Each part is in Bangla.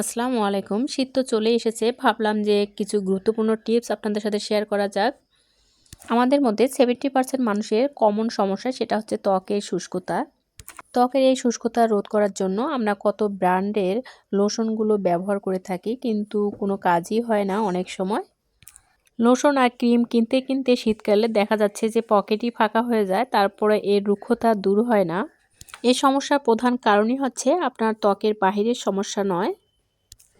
আসসালামু আলাইকুম। শীত তো চলে এসেছে। ভাবলাম যে কিছু গুরুত্বপূর্ণ টিপস আপনাদের সাথে শেয়ার করা যাক। আমাদের মধ্যে সেভেন্টি পার্সেন্ট মানুষের কমন সমস্যা সেটা হচ্ছে ত্বকের শুষ্কতা। ত্বকের এই শুষ্কতা রোধ করার জন্য আমরা কত ব্র্যান্ডের লোশনগুলো ব্যবহার করে থাকি, কিন্তু কোনো কাজই হয় না অনেক সময়। লোশন আর ক্রিম কিনতে কিনতে শীতকালে দেখা যাচ্ছে যে পকেটই ফাঁকা হয়ে যায়, তারপরে এর রুক্ষতা দূর হয় না। এই সমস্যার প্রধান কারণই হচ্ছে আপনার ত্বকের বাহিরের সমস্যা নয়।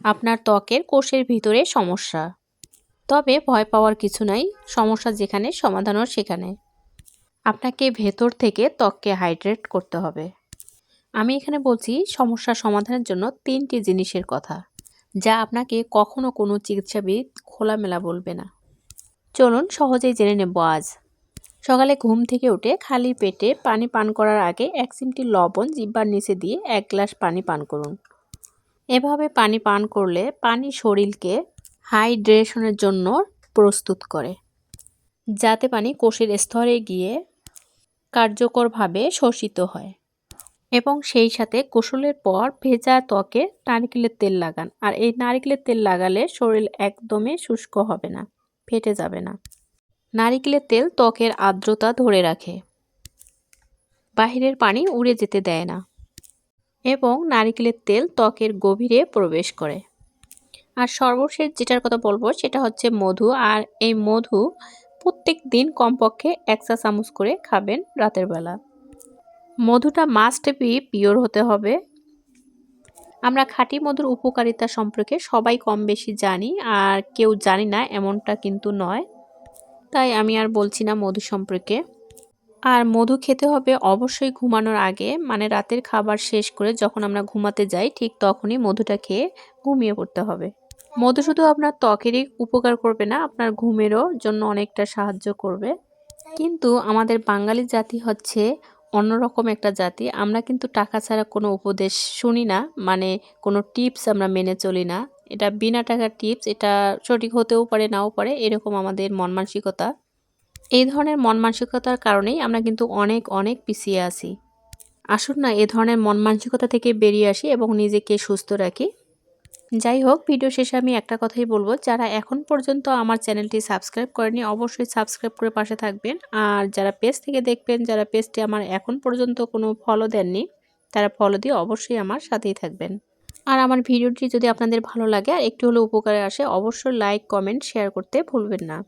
আপনার ত্বকের কোষের ভিতরে সমস্যা। তবে ভয় পাওয়ার কিছু নাই, সমস্যা যেখানে, সমাধানও সেখানে। আপনাকে ভেতর থেকে ত্বককে হাইড্রেট করতে হবে। আমি এখানে বলছি, সমস্যা সমাধানের জন্য তিনটি জিনিসের কথা, যা আপনাকে কখনো কোনো চিকিৎসাবিদ খোলামেলা বলবে না। চলুন সহজেই জেনে নেব আজ। সকালে ঘুম থেকে উঠে খালি পেটে পানি পান করার আগে এক চিমটি লবণ জিব্বার নিচে দিয়ে এক গ্লাস পানি পান করুন। এভাবে পানি পান করলে পানি শরীরকে হাইড্রেশনের জন্য প্রস্তুত করে, যাতে পানি কোষের স্তরে গিয়ে কার্যকরভাবে শোষিত হয় এবং সেই সাথে গোসলের পর ভেজা ত্বকে নারিকেলের তেল লাগান। আর এই নারিকেলের তেল লাগালে শরীর একদমই শুষ্ক হবে না, ফেটে যাবে না। নারিকেলের তেল ত্বকের আর্দ্রতা ধরে রাখে, বাহিরের পানি উড়ে যেতে দেয় না। এবং নারিকেলের তেল ত্বকের গভীরে প্রবেশ করে। আর সর্বশেষ যেটার কথা বলব, সেটা হচ্ছে মধু। আর এই মধু প্রত্যেক দিন কমপক্ষে এক চা চামচ করে খাবেন রাতের বেলা। মধুটা মাস্ট বি পিওর হতে হবে। আমরা খাঁটি মধুর উপকারিতা সম্পর্কে সবাই কম বেশি জানি, আর কেউ জানি না, এমনটা কিন্তু নয়। তাই আমি আর বলছি না মধু সম্পর্কে। আর মধু খেতে হবে অবশ্যই ঘুমানোর আগে মানে রাতের খাবার শেষ করে যখন আমরা ঘুমাতে যাই, ঠিক তখনই মধুটা খেয়ে ঘুমিয়ে পড়তে হবে। মধু শুধু আপনার ত্বকেরই উপকার করবে না, আপনার ঘুমেরও জন্য অনেকটা সাহায্য করবে। কিন্তু আমাদের বাঙালি জাতি হচ্ছে অন্যরকম একটা জাতি। আমরা কিন্তু টাকা ছাড়া কোনো উপদেশ শুনি না মানে কোনো টিপস আমরা মেনে চলি না। এটা বিনা টাকার টিপস, এটা সঠিক হতেও পারে, নাও পারে, এরকম আমাদের মন মানসিকতা এই ধরনের মন মানসিকতার কারণেই আমরা কিন্তু অনেক অনেক পিছিয়ে আছি। আসুন না এ ধরনের মন মানসিকতা থেকে বেরিয়ে আসি এবং নিজেকে সুস্থ রাখি। যাই হোক, ভিডিও শেষে আমি একটা কথাই বলব, যারা এখন পর্যন্ত আমার চ্যানেলটি সাবস্ক্রাইব করেনি অবশ্যই সাবস্ক্রাইব করে পাশে থাকবেন। আর যারা পেজ থেকে দেখবেন, যারা পেজটি আমার এখন পর্যন্ত কোনো ফলো দেননি, তারা ফলো দিয়ে অবশ্যই আমার সাথেই থাকবেন। আর আমার ভিডিওটি যদি আপনাদের ভালো লাগে আর একটু হলেও উপকারে আসে, অবশ্যই লাইক কমেন্ট শেয়ার করতে ভুলবেন না।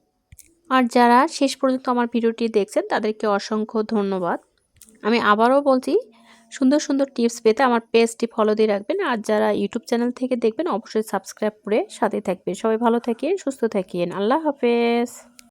আর যারা শেষ পর্যন্ত আমার ভিডিওটি দেখছেন, তাদেরকে অসংখ্য ধন্যবাদ। আমি আবারও বলছি, সুন্দর সুন্দর টিপস পেতে আমার পেজটি ফলো দিয়ে রাখবেন। আর যারা ইউটিউব চ্যানেল থেকে দেখবেন, অবশ্যই সাবস্ক্রাইব করে সাথে থাকবেন। সবাই ভালো থাকেন, সুস্থ থাকেন। আল্লাহ হাফেজ।